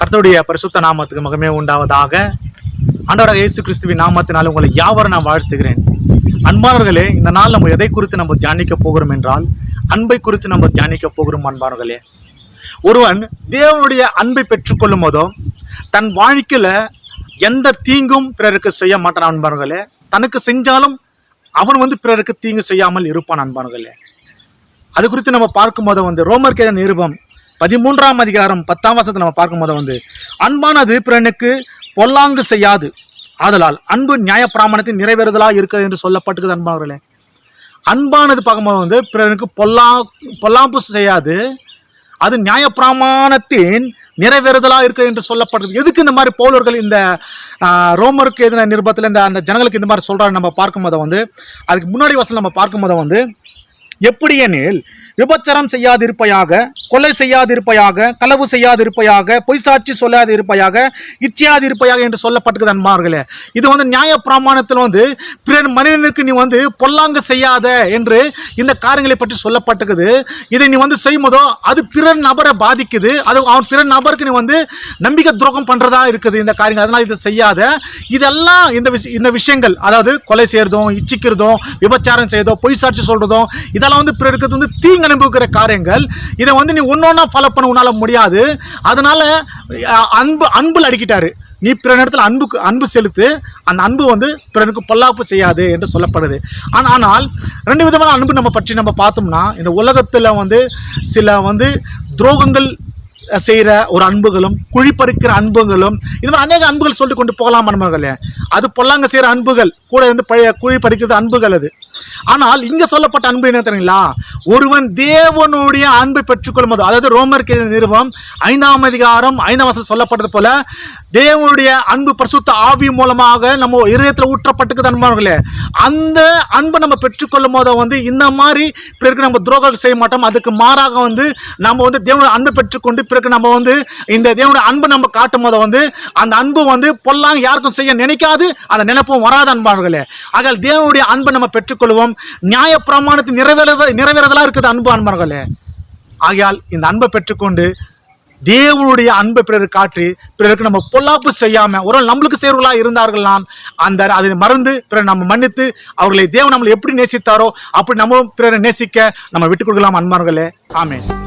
கர்த்தருடைய பரிசுத்த நாமத்துக்கு மகமே உண்டாவதாக. ஆண்டவராக இயேசு கிறிஸ்துவின் நாமத்தினால் உங்களை யாவரும் நான் வாழ்த்துகிறேன். அன்பானவர்களே இந்த நாள் நம்ம எதை குறித்து நம்ம தியானிக்க போகிறோம் என்றால் அன்பை குறித்து நம்ம தியானிக்க போகிறோம் அன்பானவர்களே. ஒருவன் தேவனுடைய அன்பை பெற்றுக்கொள்ளும் போதோ தன் வாழ்க்கையில் எந்த தீங்கும் பிறருக்கு செய்ய மாட்டான் அன்பானவர்களே. தனக்கு செஞ்சாலும் அவன் வந்து பிறருக்கு தீங்கு செய்யாமல் இருப்பான் அன்பானவர்களே. அது குறித்து நம்ம பார்க்கும்போது வந்து ரோமர் கேத நிருபம் பதிமூன்றாம் அதிகாரம் பத்தாம் வசத்தை நம்ம பார்க்கும்போது வந்து அன்பானது பிறனுக்கு பொல்லாங்கு செய்யாது. ஆதலால் அன்பு நியாயப்பிராமணத்தின் நிறைவேறுதலாக இருக்குது என்று சொல்லப்பட்டுக்குது அன்பானவர்களே. அன்பானது பார்க்கும்போது வந்து பிறனுக்கு பொல்லா பொல்லாம்பு செய்யாது. அது நியாயப்பிரமாணத்தின் நிறைவேறுதலாக இருக்குது என்று சொல்லப்படுது எதுக்கு இந்த மாதிரி பவுலர்கள் இந்த ரோமருக்கு எதிரான நிருபத்தில் இந்த அந்த ஜனங்களுக்கு இந்த மாதிரி சொல்கிறாங்க நம்ம பார்க்கும்போது வந்து அதுக்கு முன்னாடி வசதி நம்ம பார்க்கும்போது வந்து எப்படி எனில் விபச்சாரம் செய்யாதிருப்பையாக கொலை செய்யாதிருப்பையாக களவு செய்யாதிருப்பையாக பொய் சாட்சி சொல்லாதிருப்பையாக இச்சையாதிருப்பையாக என்று சொல்லப்பட்டது அன்பார்களே. இது வந்து நியாய பிரமாணத்தில் வந்து பிற மனிதனுக்கு நீ வந்து பொல்லாங்க செய்யாத என்று இந்த காரியங்களை பற்றி சொல்லப்பட்டுக்குது இதை நீ வந்து செய்யும்போதோ அது பிறர் நபரை பாதிக்குது. அது அவன் பிற நபருக்கு நீ வந்து நம்பிக்கை துரோகம் பண்ணுறதா இருக்குது இந்த காரியங்கள். அதனால் இதை செய்யாத. இதெல்லாம் இந்த விஷய இந்த விஷயங்கள் அதாவது கொலை செய்கிறதும் இச்சிக்கிறதும் விபச்சாரம் செய்யறதும் பொய் சாட்சி சொல்கிறதும் இதெல்லாம் வந்து பிறருக்கு வந்து தீங்கு அனுபவிக்கிற காரியங்கள். இதை வந்து நீ ஒன்னொன்னா ஃபாலோ பண்ண உன்னால முடியாது. அதனால அன்பு அன்பில் அடிக்கிட்டாரு. நீ பிற நேரத்தில் அன்புக்கு அன்பு செலுத்து. அந்த அன்பு வந்து பிறனுக்கு பொல்லாப்பு செய்யாது என்று சொல்லப்படுது. ஆனால் ரெண்டு விதமான அன்பு நம்ம பற்றி நம்ம பார்த்தோம்னா இந்த உலகத்தில் வந்து சில வந்து துரோகங்கள் செய்கிற ஒரு அன்புகளும் குழிப்பறிக்கிற அன்புகளும் இந்த மாதிரி அநேக அன்புகள் சொல்லிட்டு கொண்டு போகலாம் மணமகளே. அது பொல்லாங்க செய்கிற அன்புகள் கூட வந்து பழைய குழி பறிக்கிறது அன்புகள் அது. ஆனால் இங்க சொல்லப்பட்ட அன்பு என்ன தெரியுங்களா? ஒருவன் தேவனுடைய அன்பை பெற்றுக்கொள்ளும் போது அதாவது ரோமர் நிறுவம் ஐந்தாம் அதிகாரம் ஐந்தாம் வசதி சொல்லப்பட்டது போல தேவனுடைய அன்பு பரிசுத்த ஆவி மூலமாக நம்ம இருதயத்தில் ஊற்றப்பட்டுக்குது அன்பார்களே. அந்த அன்பை நம்ம பெற்றுக்கொள்ளும் போது வந்து இந்த மாதிரி பிறகு நம்ம துரோகம் செய்ய மாட்டோம். அதுக்கு மாறாக வந்து நம்ம வந்து தேவனுடைய அன்பை பெற்றுக்கொண்டு பிறகு நம்ம வந்து இந்த தேவனுடைய அன்பை நம்ம காட்டும் போது வந்து அந்த அன்பு வந்து பொல்லாங்க யாருக்கும் செய்ய நினைக்காது. அந்த நினைப்பும் வராது அன்பார்களே. ஆக தேவனுடைய அன்பை நம்ம பெற்றுக்கொள்வோம் நியாய பிரமாணத்தை நிறைவேறத நிறைவேறதெல்லாம் இருக்குது அன்பு அன்பார்களே. ஆகையால் இந்த அன்பை பெற்றுக்கொண்டு தேவனுடைய அன்பை பிறருக்கு காற்றி பிறருக்கு நம்ம பொல்லாப்பு செய்யாம ஒரு நம்மளுக்கு நம்மளுக்கு இருந்தார்கள் இருந்தார்கள்லாம் அந்த அதை மறந்து பிறர் நம்ம மன்னித்து அவர்களை தேவன் நம்மளை எப்படி நேசித்தாரோ அப்படி நம்மளும் பிறரை நேசிக்க நம்ம விட்டுக் கொடுக்கலாம் அன்பார்களே. ஆமென்.